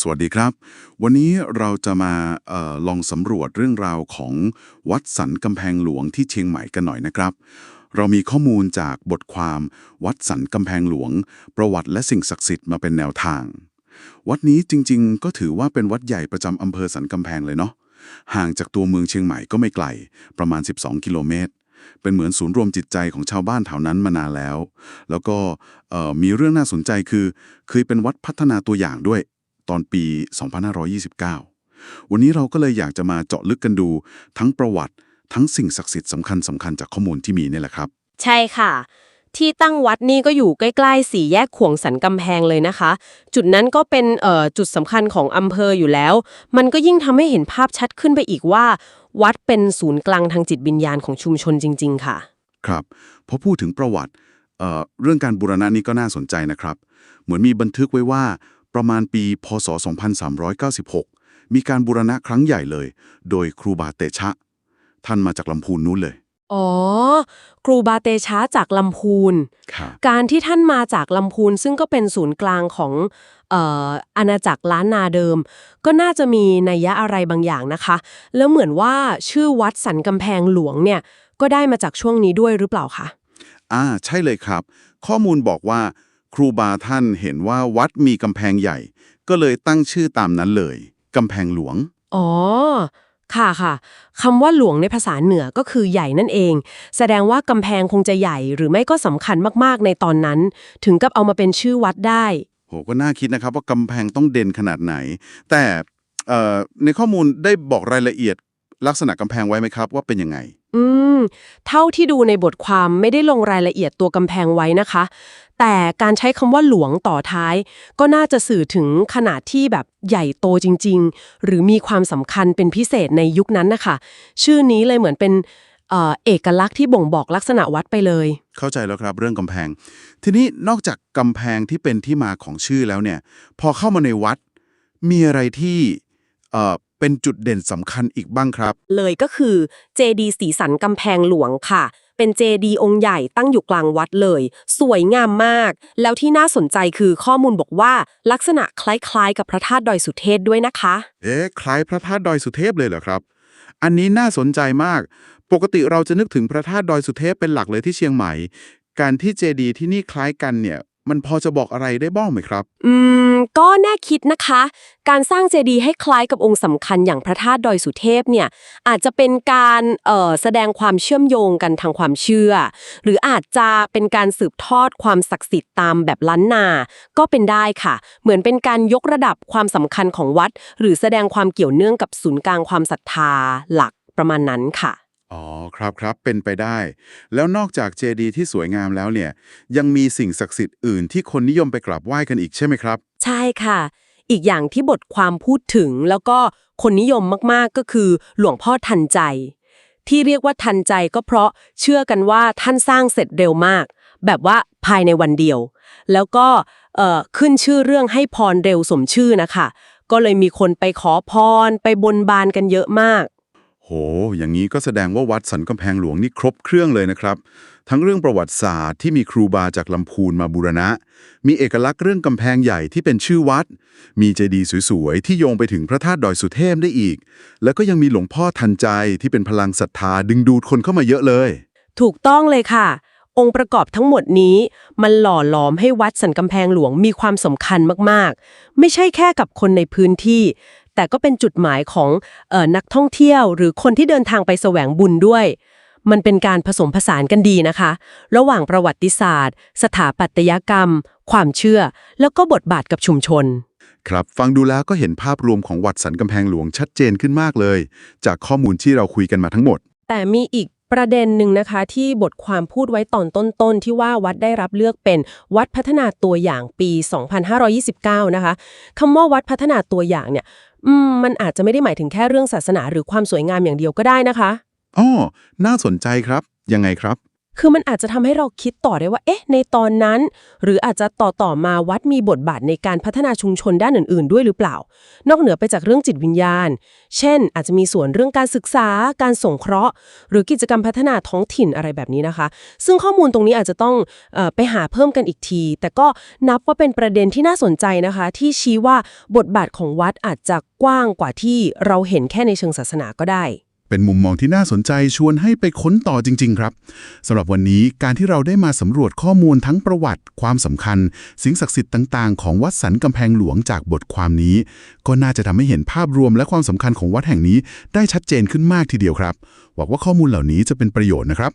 สวัสดีครับ วันนี้เราจะมาออลองสำรวจเรื่องราวของวัดสันกำแพงหลวงที่เชียงใหม่กันหน่อยนะครับ เรามีข้อมูลจากบทความวัดสันกำแพงหลวง ประวัติและสิ่งศักดิ์สิทธิ์มาเป็นแนวทาง วัดนี้จริงๆ ก็ถือว่าเป็นวัดใหญ่ประจำอำเภอสันกำแพงเลยเนาะห่างจากตัวเมืองเชียงใหม่ก็ไม่ไกล ประมาณ 12 กิโลเมตร เป็นเหมือนศูนย์รวมจิตใจของชาวบ้านแถวนั้นมานานแล้ว แล้วก็มีเรื่องน่าสนใจคือเคยเป็นวัดพัฒนาตัวอย่างด้วย ตอนปี 2529 วันนี้เราก็เลยอยากจะมาเจาะลึกกันดู ทั้งประวัติ ทั้งสิ่งศักดิ์สิทธิ์สำคัญสำคัญจากข้อมูลที่มีเนี่ยแหละครับ ใช่ค่ะ ที่ตั้งวัดนี่ก็อยู่ใกล้ๆสี่แยกขวงสันกำแพงเลยนะคะ จุดนั้นก็เป็นเอ่อจุดสำคัญของอำเภออยู่แล้ว มันก็ยิ่งทำให้เห็นภาพชัดขึ้นไปอีกว่า วัดเป็นศูนย์กลางทางจิตวิญญาณของชุมชนจริง ๆ ค่ะ ครับพอพูดถึงประวัติเอ่อเรื่องการบูรณะนี้ก็น่าสนใจนะครับ เหมือนมีบันทึกไว้ว่า ประมาณปี พศ 2396 มีการบูรณะครั้งใหญ่เลย โดยครูบาเตชะ ท่านมาจากลำพูนนู้นเลย อ๋อ ครูบาเตชะจากลำพูนครับการที่ท่านมาจากลำพูนซึ่งก็เป็นศูนย์กลางของเอ่ออาณาจักรล้านนาเดิม ก็น่าจะมีนัยยะอะไรบางอย่างนะคะ แล้วเหมือนว่าชื่อวัดสันกำแพงหลวงเนี่ยก็ได้มาจากช่วงนี้ด้วยหรือเปล่าคะอ่า ใช่เลยครับ ข้อมูลบอกว่า ครูบาท่านเห็นว่าวัดมีกำแพงใหญ่ ก็เลยตั้งชื่อตามนั้นเลยกำแพงหลวง อ๋อ ค่ะค่ะคำว่าหลวงในภาษาเหนือก็คือใหญ่นั่นเอง แสดงว่ากำแพงคงจะใหญ่หรือไม่ก็สำคัญมากๆในตอนนั้น ถึงกับเอามาเป็นชื่อวัดได้โหก็น่าคิดนะครับว่ากำแพงต้องเด่นขนาดไหน แต่เอ่อในข้อมูลได้บอกรายละเอียดลักษณะกำแพงไว้ไหมครับว่าเป็นยังไง อืม เท่าที่ดูในบทความไม่ได้ลงรายละเอียดตัวกำแพงไว้นะคะ แต่การใช้คำว่าหลวงต่อท้าย ก็น่าจะสื่อถึงขนาดที่แบบใหญ่โตจริง ๆ หรือมีความสำคัญเป็นพิเศษในยุคนั้นนะคะ ชื่อนี้เลยเหมือนเป็นเอ่อเอกลักษณ์ที่บ่งบอกลักษณะวัดไปเลย เข้าใจแล้วครับเรื่องกำแพง ทีนี้นอกจากกำแพงที่เป็นที่มาของชื่อแล้วเนี่ย พอเข้ามาในวัด มีอะไรที่เอ่อ เป็นจุดเด่นสำคัญอีกบ้างครับ เลยก็คือเจดีสีสันกำแพงหลวงค่ะ เป็นเจดีองค์ใหญ่ตั้งอยู่กลางวัดเลย สวยงามมาก แล้วที่น่าสนใจคือข้อมูลบอกว่า ลักษณะคล้ายๆ กับพระธาตุดอยสุเทพด้วยนะคะ เอ๊ะคล้ายพระธาตุดอยสุเทพเลยเหรอครับ อันนี้น่าสนใจมาก ปกติเราจะนึกถึงพระธาตุดอยสุเทพเป็นหลักเลยที่เชียงใหม่ การที่เจดีย์ที่นี่คล้ายกันเนี่ย มันพอจะบอกอะไรได้บ้างไหมครับ อืม ก็น่าคิดนะคะ การสร้างเจดีย์ให้คล้ายกับองค์สำคัญอย่างพระธาตุดอยสุเทพเนี่ยอาจจะเป็นการเอ่อแสดงความเชื่อมโยงกันทางความเชื่อ หรืออาจจะเป็นการสืบทอดความศักดิ์สิทธิ์ตามแบบล้านนา ก็เป็นได้ค่ะ เหมือนเป็นการยกระดับความสำคัญของวัด หรือแสดงความเกี่ยวเนื่องกับศูนย์กลางความศรัทธาหลักประมาณนั้นค่ะ อ๋อครับครับเป็นไปได้ แล้วนอกจากเจดีย์ที่สวยงามแล้วเนี่ย ยังมีสิ่งศักดิ์สิทธิ์อื่นที่คนนิยมไปกราบไหว้กันอีกใช่ไหมครับ ใช่ค่ะ อีกอย่างที่บทความพูดถึงแล้วก็คนนิยมมากๆก็คือ หลวงพ่อทันใจ ที่เรียกว่าทันใจก็เพราะเชื่อกันว่าท่านสร้างเสร็จเร็วมาก แบบว่าภายในวันเดียว แล้วก็เอ่อขึ้นชื่อเรื่องให้พรเร็วสมชื่อนะคะ ก็เลยมีคนไปขอพรไปบนบานกันเยอะมาก โห อย่างนี้ก็แสดงว่าวัดสันกำแพงหลวงนี่ครบเครื่องเลยนะครับ ทั้งเรื่องประวัติศาสตร์ที่มีครูบาจากลำพูนมาบูรณะ มีเอกลักษณ์เรื่องกำแพงใหญ่ที่เป็นชื่อวัด มีเจดีย์สวยๆ ที่โยงไปถึงพระธาตุดอยสุเทพได้อีก แล้วก็ยังมีหลวงพ่อทันใจที่เป็นพลังศรัทธาดึงดูดคนเข้ามาเยอะเลย ถูกต้องเลยค่ะ องค์ประกอบทั้งหมดนี้ มันหล่อหลอมให้วัดสันกำแพงหลวงมีความสำคัญมากๆ ไม่ใช่แค่กับคนในพื้นที่ แต่ก็เป็นจุดหมายของเออนักท่องเที่ยวหรือคนที่เดินทางไปแสวงบุญด้วย มันเป็นการผสมผสานกันดีนะคะ ระหว่างประวัติศาสตร์ สถาปัตยกรรม ความเชื่อ แล้วก็บทบาทกับชุมชนครับฟังดูแล้วก็เห็นภาพรวมของวัดสันกำแพงหลวงชัดเจนขึ้นมากเลย จากข้อมูลที่เราคุยกันมาทั้งหมด แต่มีอีกประเด็นหนึ่งนะคะ ที่บทความพูดไว้ตอนต้นๆ ที่ว่าวัดได้รับเลือกเป็นวัดพัฒนาตัวอย่างปี 2529 นะคะคำว่าวัดพัฒนาตัวอย่างเนี่ย อืมมันอาจจะไม่ได้หมายถึงแค่เรื่องศาสนาหรือความสวยงามอย่างเดียวก็ได้นะคะ อ๋อ น่าสนใจครับ ยังไงครับ คือมันอาจจะทำให้เราคิดต่อได้ว่า เอ๊ะ ในตอนนั้น หรืออาจจะต่อต่อมาวัดมีบทบาทในการพัฒนาชุมชนด้านอื่น ๆ ด้วยหรือเปล่า นอกเหนือไปจากเรื่องจิตวิญญาณ เช่น อาจจะมีส่วนเรื่องการศึกษา การส่งเคราะห์ หรือกิจกรรมพัฒนาท้องถิ่นอะไรแบบนี้นะคะ ซึ่งข้อมูลตรงนี้อาจจะต้องออไปหาเพิ่มกันอีกที แต่ก็นับว่าเป็นประเด็นที่น่าสนใจนะคะ ที่ชี้ว่าบทบาทของวัดอาจจะกว้างกว่าที่เราเห็นแค่ในเชิงศาสนาก็ได้ เป็นมุมมองที่น่าสนใจชวนให้ไปค้นต่อจริง ๆ ครับสำหรับวันนี้การที่เราได้มาสำรวจข้อมูลทั้งประวัติ ความสำคัญ สิ่งศักดิ์สิทธิ์ต่างๆ ของวัดสันกำแพงหลวงจากบทความนี้ ก็น่าจะทำให้เห็นภาพรวมและความสำคัญของวัดแห่งนี้ได้ชัดเจนขึ้นมากทีเดียวครับหวังว่าข้อมูลเหล่านี้จะเป็นประโยชน์นะครับ